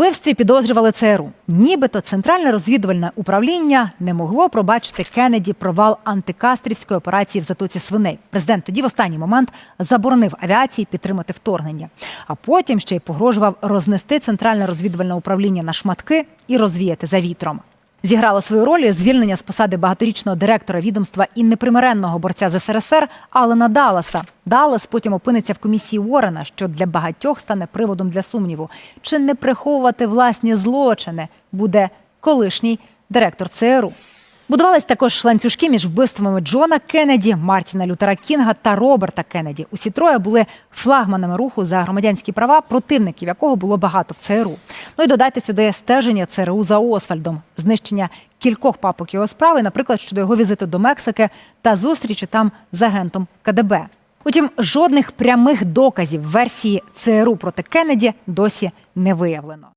вбивстві підозрювали ЦРУ. Нібито центральне розвідувальне управління не могло пробачити Кеннеді провал антикастрівської операції в затоці свиней. Президент тоді в останній момент заборонив авіації підтримати вторгнення, а потім ще й погрожував рознести центральне розвідувальне управління на шматки і розвіяти за вітром. Зіграло свою роль звільнення з посади багаторічного директора відомства і непримиренного борця з СРСР Алена Далласа. Даллас потім опиниться в комісії Уоррена, що для багатьох стане приводом для сумніву. Чи не приховувати власні злочини буде колишній директор ЦРУ. Будувались також ланцюжки між вбивствами Джона Кеннеді, Мартіна Лютера Кінга та Роберта Кеннеді. Усі троє були флагманами руху за громадянські права, противників якого було багато в ЦРУ. Ну і додайте сюди стеження ЦРУ за Освальдом, знищення кількох папок його справи, наприклад, щодо його візиту до Мексики та зустрічі там з агентом КДБ. Утім, жодних прямих доказів версії ЦРУ проти Кеннеді досі не виявлено.